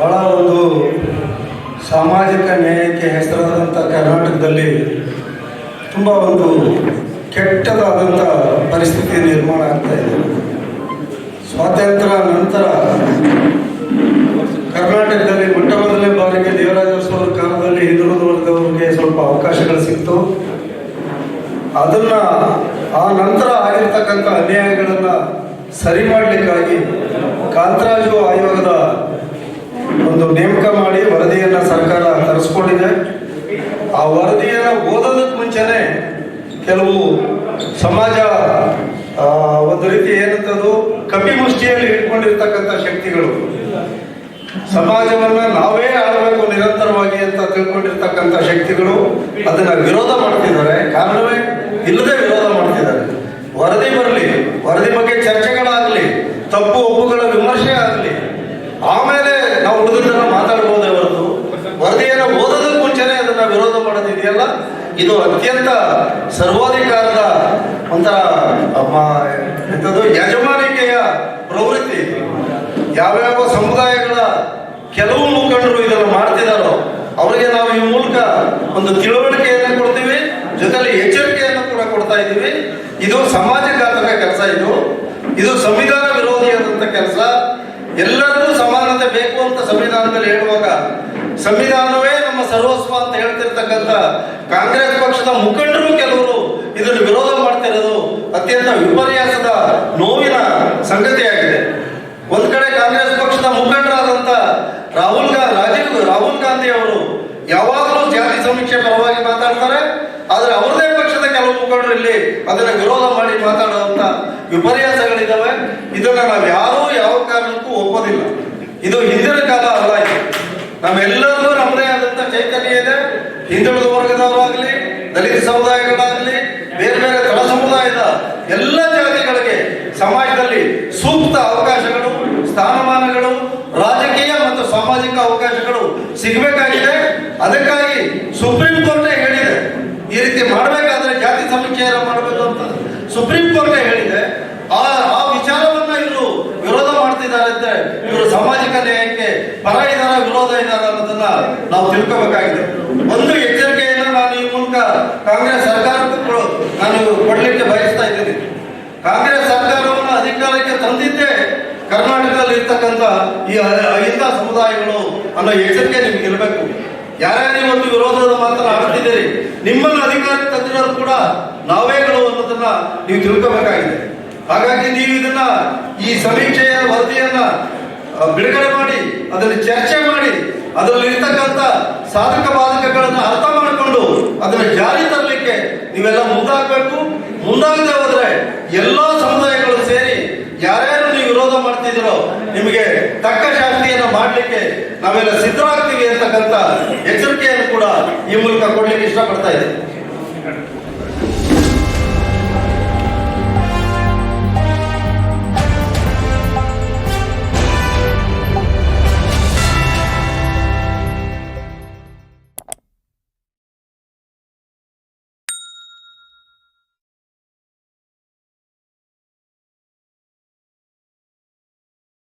ಬಹಳ ಒಂದು ಸಾಮಾಜಿಕ ನ್ಯಾಯಕ್ಕೆ ಹೆಸರಾದಂಥ ಕರ್ನಾಟಕದಲ್ಲಿ ತುಂಬ ಒಂದು ಕೆಟ್ಟದಾದಂಥ ಪರಿಸ್ಥಿತಿ ನಿರ್ಮಾಣ ಆಗ್ತಾ ಇದೆ. ಸ್ವಾತಂತ್ರ್ಯ ನಂತರ ಕರ್ನಾಟಕದಲ್ಲಿ ಮೊಟ್ಟ ಮೊದಲನೇ ಬಾರಿಗೆ ದೇವರಾಜ ಕಾಲದಲ್ಲಿ ಹಿಂದುಳಿದ ವರ್ಗದವರಿಗೆ ಸ್ವಲ್ಪ ಅವಕಾಶಗಳು ಸಿಕ್ತು. ಅದನ್ನ ಆ ನಂತರ ಆಗಿರ್ತಕ್ಕಂಥ ಅನ್ಯಾಯಗಳನ್ನು ಸರಿ ಮಾಡಲಿಕ್ಕಾಗಿ ಕಾಂತರಾಜು ಆಯೋಗದ ಒಂದು ನೇಮಕ ಮಾಡಿ ವರದಿಯನ್ನ ಸರ್ಕಾರ ತರಿಸ್ಕೊಂಡಿದೆ. ಆ ವರದಿಯನ್ನು ಓದೋದಕ್ಕೆ ಮುಂಚೆನೆ ಕೆಲವು ಸಮಾಜ ಒಂದು ರೀತಿ ಏನಂತದ್ದು ಕಪಿ ಮುಷ್ಟಿಯಲ್ಲಿ ಇಟ್ಕೊಂಡಿರ್ತಕ್ಕಂಥ ಶಕ್ತಿಗಳು. ಸಮಾಜವನ್ನ ನಾವೇ ಆಡಬೇಕು ನಿರಂತರವಾಗಿ ಅಂತ ತಿಳ್ಕೊಂಡಿರ್ತಕ್ಕಂಥ ಶಕ್ತಿಗಳು ಅದನ್ನ ವಿರೋಧ ಮಾಡ್ತಿದ್ದಾರೆ. ಕಾರಣವೇ ಇಲ್ಲದೆ ವಿರೋಧ ಮಾಡ್ತಿದ್ದಾರೆ. ವರದಿ ಬರಲಿ. ವರದಿ ಬಗ್ಗೆ ಚರ್ಚೆಗಳಾಗಲಿ. ತಪ್ಪು ಆಗಲಿ ಆಮೇಲೆ ನಾವು ಹುಡುಗರನ್ನ ಮಾತಾಡ್ಬೋದೇ ಹೊರತು ವರದಿಯನ್ನು ಓದೋದಕ್ಕೆ ಮುಂಚೆನೆ ಅದನ್ನ ವಿರೋಧ ಮಾಡೋದಿದೆಯಲ್ಲ? ಇದು ಅತ್ಯಂತ ಸರ್ವಾಧಿಕಾರದ ಒಂಥರ ಎಂಥದ್ದು? ಯಜಮಾನಿಕೆಯ ಪ್ರವೃತ್ತಿ. ಯಾವ್ಯಾವ ಸಮುದಾಯಗಳ ಕೆಲವು ಮುಖಂಡರು ಇದನ್ನು ಮಾಡ್ತಿದಾರೋ, ಅವರಿಗೆ ನಾವು ಈ ಮೂಲಕ ಒಂದು ತಿಳುವಳಿಕೆಯನ್ನು ಕೊಡ್ತೀವಿ, ಜೊತೆಲಿ ಎಚ್ಚರಿಕೆಯನ್ನು ಕೂಡ ಕೊಡ್ತಾ ಇದ್ದೀವಿ. ಇದು ಸಮಾಜಘಾತಕ ಕೆಲಸ ಇದು. ಇದು ಸಂವಿಧಾನ ವಿರೋಧಿಯಾದಂತ ಕೆಲಸ. ಎಲ್ಲರಿಗೂ ಸಮಾನತೆ ಬೇಕು ಅಂತ ಸಂವಿಧಾನದಲ್ಲಿ ಹೇಳುವಾಗ, ಸಂವಿಧಾನವೇ ನಮ್ಮ ಸರ್ವಸ್ವ ಅಂತ ಹೇಳ್ತಿರ್ತಕ್ಕಂಥ ಕಾಂಗ್ರೆಸ್ ಪಕ್ಷದ ಮುಖಂಡರು ಕೆಲವರು ಇದನ್ನು ವಿರೋಧ ಮಾಡ್ತಿರೋದು ಅತ್ಯಂತ ವಿಪರ್ಯಾಸದ ನೋವಿನ ಸಂಗತಿಯಾಗಿದೆ. ಒಂದ್ ಕಡೆ ಕಾಂಗ್ರೆಸ್ ಪಕ್ಷದ ಮುಖಂಡರಾದಂತ ರಾಹುಲ್ ಗಾಂಧಿ ರಾಜೀವ್, ರಾಹುಲ್ ಗಾಂಧಿ ಅವರು ಯಾವಾಗಲೂ ಜಾತಿ ಸಮೀಕ್ಷೆ ಪರವಾಗಿ ಮಾತಾಡ್ತಾರೆ, ಆದ್ರೆ ಅವರದೇ ಪಕ್ಷದ ಕೆಲವು ಮುಖಂಡರು ಇಲ್ಲಿ ಅದನ್ನ ವಿರೋಧ ಮಾಡಿ ಮಾತಾಡುವಂತ ವಿಪರ್ಯಾಸಗಳಿದಾವೆ. ಇದನ್ನ ನಾವು ಯಾರೂ ಯಾವ ಕಾರಣಕ್ಕೂ ಒಪ್ಪೋದಿಲ್ಲ. ಇದು ಹಿಂದಿನ ಕಾಲ ಅಲ್ಲ ಇದು. ನಮ್ಮೆಲ್ಲರಿಗೂ ನಮ್ಮದೇ ಆದಂತ ಚೈತನ್ಯ ಇದೆ. ಹಿಂದುಳಿದ ವರ್ಗದವರಾಗಲಿ, ದಲಿತ ಸಮುದಾಯಗಳಾಗಲಿ, ಬೇರೆ ಬೇರೆ ತಳ ಸಮುದಾಯದ ಎಲ್ಲ ಜಾತಿಗಳಿಗೆ ಸಮಾಜದಲ್ಲಿ ಸೂಕ್ತ ಅವಕಾಶಗಳು, ಸ್ಥಾನಮಾನಗಳು, ರಾಜಕೀಯ ಮತ್ತು ಸಾಮಾಜಿಕ ಅವಕಾಶಗಳು ಸಿಗಬೇಕಾಗಿದೆ. ಅದಕ್ಕಾಗಿ ಸುಪ್ರೀಂ ಕೋರ್ಟ್ ಹೇಳಿದೆ, ಈ ರೀತಿ ಮಾಡಬೇಕಾದ್ರೆ ಜಾತಿ ಸಮೀಕ್ಷೆಯನ್ನು ಮಾಡಬೇಕು ಅಂತ. ಸುಪ್ರೀಂ ಕೋರ್ಟ್ ಹೇಳಿದೆ ಆ ಆ ವಿಚಾರವನ್ನ ಇವರು ವಿರೋಧ ಮಾಡ್ತಿದ್ದಾರೆ ಅಂದ್ರೆ ಇವರು ಸಾಮಾಜಿಕ ಏಕೆ ಪರ ಇದಾರ, ವಿರೋಧ ಇದಾರ ಅನ್ನೋದನ್ನ ನಾವು ತಿಳ್ಕೋಬೇಕಾಗಿದೆ. ಒಂದು ಎಚ್ಚರಿಕೆಯನ್ನು ನಾನು ಈ ಮೂಲಕ ಕಾಂಗ್ರೆಸ್ ಸರ್ಕಾರಕ್ಕೂ ನಾನು ಕೊಡ್ಲಿಕ್ಕೆ ಬಯಸ್ತಾ ಇದ್ದೀನಿ. ಕಾಂಗ್ರೆಸ್ ಸರ್ಕಾರವನ್ನು ಅಧಿಕಾರಕ್ಕೆ ತಂದಿದ್ದೇ ಕರ್ನಾಟಕದಲ್ಲಿ ಇರ್ತಕ್ಕಂಥ ಈ ಅಹಿಂದ ಸಮುದಾಯಗಳು ಅನ್ನೋ ಎಚ್ಚರಿಕೆ ನಿಮ್ಗೆ ಇರಬೇಕು. ಯಾರ್ಯಾರು ಒಂದು ವಿರೋಧದ ಮಾತ್ರ ಆಡ್ತಿದ್ದೀರಿ ನಿಮ್ಮನ್ನು ಅಧಿಕಾರಕ್ಕೆ ತಂದಿರೋದು ಕೂಡ ನಾವೇಗಳು ಅನ್ನೋದನ್ನ ನೀವು ತಿಳ್ಕೋಬೇಕಾಗಿದೆ. ಹಾಗಾಗಿ ನೀವು ಇದನ್ನ ಈ ಸಮೀಕ್ಷೆಯ ವರದಿಯನ್ನ ಬಿಡುಗಡೆ ಮಾಡಿ, ಅದರಲ್ಲಿ ಚರ್ಚೆ ಮಾಡಿ, ಅದರಲ್ಲಿ ಇರ್ತಕ್ಕಂಥ ಸಾಧಕ ಬಾಧಕಗಳನ್ನು ಅರ್ಥ ಮಾಡಿಕೊಂಡು ಅದನ್ನ ಜಾರಿ ತರಲಿಕ್ಕೆ ನೀವೆಲ್ಲ ಮುಂದಾಗಬೇಕು. ಮುಂದಾಗದೆ ಹೋದ್ರೆ ಎಲ್ಲಾ ಸಮುದಾಯಗಳು ಸೇರಿ ಯಾರ್ಯಾರು ನೀವು ವಿರೋಧ ಮಾಡ್ತಿದ್ದೀರೋ, ನಿಮಗೆ ತಕ್ಕ ಶಾಸ್ತಿಯನ್ನು ಮಾಡಲಿಕ್ಕೆ ನಾವೆಲ್ಲ ಸಿದ್ಧರಾಗ್ತೀವಿ ಅಂತಕ್ಕಂಥ ಎಚ್ಚರಿಕೆಯನ್ನು ಕೂಡ ಈ ಮೂಲಕ ಕೊಡ್ಲಿಕ್ಕೆ ಇಷ್ಟಪಡ್ತಾ ಇದ್ದೀನಿ.